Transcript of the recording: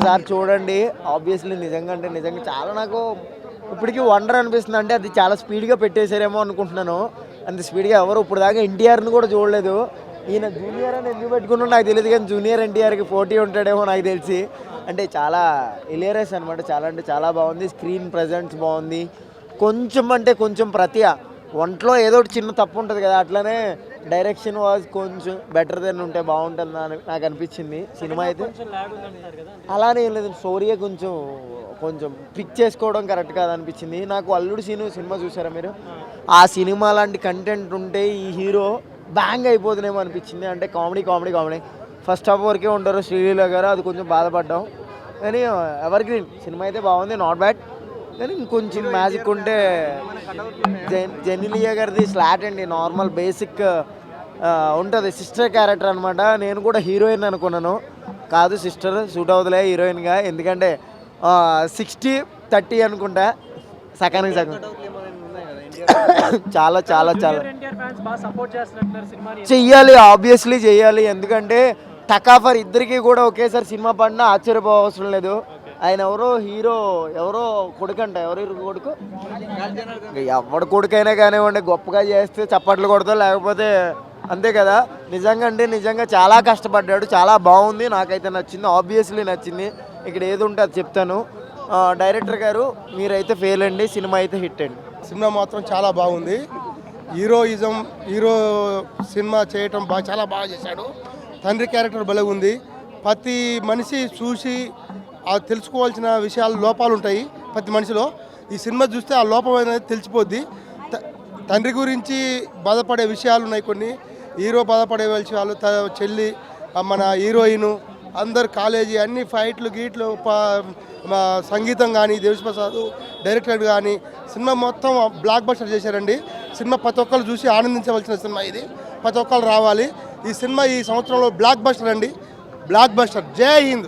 ఒకసారి చూడండి. ఆబ్వియస్లీ నిజంగా అంటే నిజంగా చాలా నాకు ఇప్పటికీ వండర్ అనిపిస్తుంది. అంటే అది చాలా స్పీడ్గా పెట్టేశారేమో అనుకుంటున్నాను. అంత స్పీడ్గా ఎవరు ఇప్పుడు దాకా ఎన్టీఆర్ని కూడా చూడలేదు. ఈయన జూనియర్ అని ఎందుకు పెట్టుకున్నాడు నాకు తెలియదు కానీ జూనియర్ ఎన్టీఆర్కి పోటీ ఉంటాడేమో నాకు తెలిసి. అంటే చాలా ఇలేరియస్ అనమాట చాలా అంటే చాలా బాగుంది. స్క్రీన్ ప్రజెన్స్ బాగుంది. కొంచెం అంటే కొంచెం ప్రతి ఒంట్లో ఏదో ఒకటి చిన్న తప్పు ఉంటుంది కదా అట్లనే డైరెక్షన్ వాజ్ కొంచెం బెటర్ దెన్ ఉంటే బాగుంటుంది అని నాకు అనిపించింది సినిమా అయితే. అలానే ఏం లేదు స్టోరీయే కొంచెం కొంచెం పిక్ చేసుకోవడం కరెక్ట్ కాదు అనిపించింది నాకు అల్లుడు సీను సినిమా చూసారా మీరు? ఆ. సినిమా లాంటి కంటెంట్ ఉంటే ఈ హీరో బ్యాంగ్ అయిపోతుందేమో అనిపించింది. అంటే comedy comedy comedy first half వరకే ఉంటారు శ్రీలీల గారు అది కొంచెం బాధపడ్డాం. కానీ ఎవర్ గ్రీన్ సినిమా అయితే బాగుంది నాట్ బ్యాడ్ కానీ ఇంకొంచెం మ్యాజిక్ ఉంటే జెన్ జెనిలియా గారిది స్లాట్ అండి నార్మల్ బేసిక్ ఉంటుంది. సిస్టర్ క్యారెక్టర్ అనమాట నేను కూడా హీరోయిన్ అనుకున్నాను. కాదు సిస్టర్ సూట్ అవుతులే హీరోయిన్గా ఎందుకంటే సిక్స్టీ థర్టీ అనుకుంటా. సగానికి సగం. చాలా చాలా చాలా. సపోర్ట్ చెయ్యాలి ఆబ్వియస్లీ చెయ్యాలి. ఎందుకంటే టకాఫర్ ఇద్దరికి కూడా ఒకేసారి సినిమా పడినా ఆశ్చర్యపోవసరం లేదు. ఆయన ఎవరో హీరో ఎవరో కొడుకు అంట. ఎవరు కొడుకు? ఎవడు కొడుకైనా కానివ్వండి గొప్పగా చేస్తే చప్పట్లు కొడతా లేకపోతే అంతే కదా. నిజంగా అంటే నిజంగా చాలా కష్టపడ్డాడు చాలా బాగుంది. నాకైతే నచ్చింది ఆబ్వియస్లీ నచ్చింది. ఇక్కడ ఏది ఉంటే అది చెప్తాను. డైరెక్టర్ గారు మీరైతే ఫెయిల్ అండి సినిమా అయితే హిట్ అండి. సినిమా మాత్రం చాలా బాగుంది. హీరోయిజం హీరో సినిమా చేయటం బాగా చాలా బాగా చేశాడు. తండ్రి క్యారెక్టర్ భలే ఉంది ప్రతి మనిషి చూసి తెలుసుకోవాల్సిన విషయాలు లోపాలు ఉంటాయి ప్రతి మనిషిలో. ఈ సినిమా చూస్తే ఆ లోపం అనేది తెలిసిపోద్ది. త- తండ్రి గురించి బాధపడే విషయాలు ఉన్నాయి కొన్ని. హీరో బాధపడే విషయాలు చెల్లి మన హీరోయిన్ అందరు కాలేజీ అన్ని ఫైట్లు గీట్లు ప- సంగీతం కానీ దేవిప్రసాద్ డైరెక్టర్ కానీ సినిమా మొత్తం బ్లాక్ బస్టర్ చేశారండి. సినిమా ప్రతి ఒక్కరు చూసి ఆనందించవలసిన సినిమా ఇది. ప్రతి ఒక్కరు రావాలి. ఈ సినిమా ఈ సంవత్సరంలో బ్లాక్ బస్టర్ అండి. Blockbuster. జై హింద్!